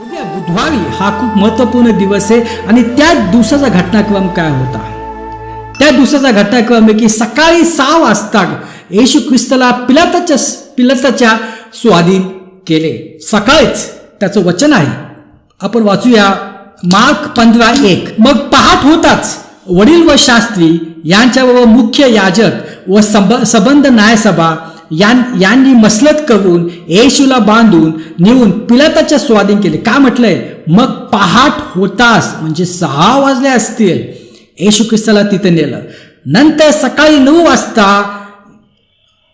उद्या बुधवारी हा खूप महत्त्वपूर्ण दिवस आहे आणि त्या दिवसाचा घटनाक्रम काय होता? त्या दिवसाचा घटनाक्रम आहे की सकाळी सहा वाजता येशू ख्रिस्ताला पिलाताच्या पिलाताच्या स्वाधीन केले. सकाळीच त्याचं वचन आहे. आपण वाचूया मार्क पंधरा एक. मग पहाट होताच वडील व शास्त्री यांच्याबरोबर मुख्य याजक व संब संबंध न्यायसभा यांनी मसलत करून येशूला बांधून नेऊन पिलाताच्या स्वाधीन केले. काय म्हटलंय? मग पहाट होतास म्हणजे सहा वाजले असतील. येशू ख्रिस्ताला तिथे नेलं. नंतर सकाळी नऊ वाजता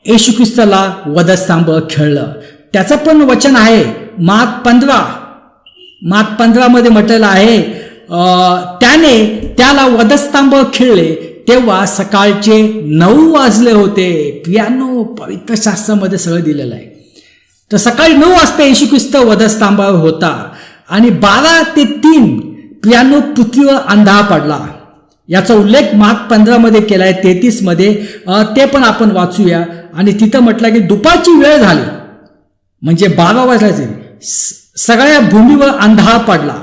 येशू ख्रिस्ताला वधस्तंभ खेळलं. त्याचं पण वचन आहे. माग पंधरा माग पंधरामध्ये म्हटलेलं आहे त्याने त्याला वधस्तंभ खेळले. तेव्हा सकाळचे नऊ वाजले होते. पियानो पवित्र शास्त्रामध्ये सगळं दिलेलं आहे. तर सकाळी नऊ वाजता येशू ख्रिस्त वधस्तंभावर होता आणि बारा ते तीन पियानो पृथ्वीवर अंधार पडला. याचा उल्लेख माग पंधरामध्ये केला आहे तेहतीसमध्ये ते पण आपण वाचूया. आणि तिथं म्हटलं की दुपारची वेळ झाली. म्हणजे बारा वाजल्याचे. सगळ्या भूमीवर अंधार पडला.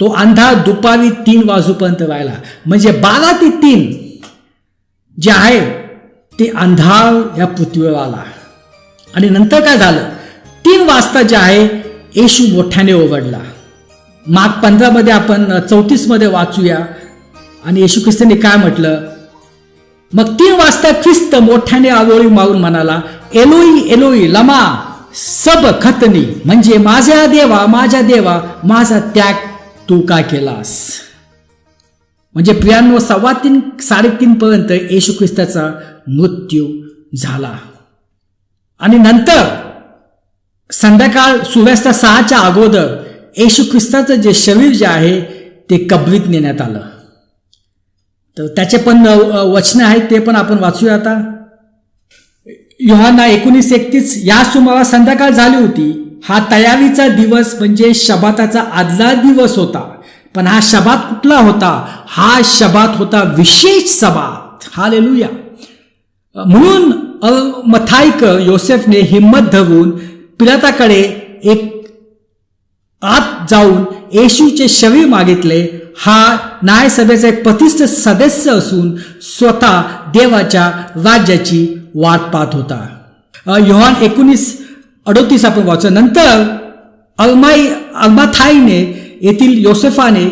तो अंधार दुपारी तीन वाजूपर्यंत राहिला म्हणजे बारा ते तीन जे आहे ते अंधार या पृथ्वीवर आला. आणि नंतर काय झालं? तीन वाजता जे आहे येशू मोठ्याने ओवडला माग पंधरामध्ये आपण चौतीसमध्ये वाचूया. आणि येशू ख्रिस्तांनी काय म्हटलं? मग तीन वाजता ख्रिस्त मोठ्याने आवळी मारून म्हणाला एलोई एलोई लमा सब खतनी म्हणजे माझ्या देवा माझ्या देवा माझा त्याग तू का केलास? म्हणजे प्रियांनो सव्वा तीन साडेतीन पर्यंत येशू ख्रिस्ताचा मृत्यू झाला. आणि नंतर संध्याकाळ सूर्यास्ता सहाच्या अगोदर येशू ख्रिस्ताचं जे शरीर जे आहे ते कबरीत नेण्यात आलं. तर त्याचे पण वचनं वचन आहेत ते पण आपण वाचूया आता. योहाना एकोणीस एकतीस या सुमारास संध्याकाळ झाली होती. हा तयारीचा दिवस म्हणजे शबाताचा आदला दिवस होता. पण हा शबात कुठला होता? हा शबात होता विशेष सबात हा लेलुया म्हणून मथाईक योसेफने हिंमत धरून पिलाताकडे एक आत जाऊन येशूचे शरीर मागितले. हा न्यायसभेचा एक प्रतिष्ठ सदस्य असून स्वतः देवाच्या राज्याची वाट पाहत होता. अ, योहान एकोणीस अडोतीस आपण वाचू. नंतर अलमाई अल्माथाईने येथील योसेफाने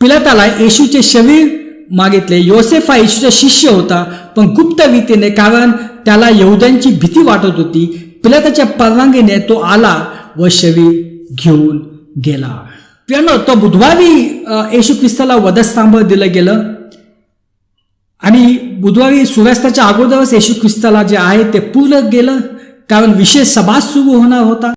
पिलाताला येशूचे शरीर मागितले. योसेफ हा येशूचा शिष्य होता पण गुप्त रीतीने कारण त्याला यहुद्यांची भीती वाटत होती पिलाताच्या परवानगीने तो आला व शरीर घेऊन गेला. प्रियानो तो बुधवारी येशू ख्रिस्ताला वधस्तंभ दिलं गेलं. आणि बुधवारी सूर्यास्ताच्या अगोदरच येशू ख्रिस्ताला जे आहे ते पुरलं गेलं कारण विशेष सभा सुरू होणार होता.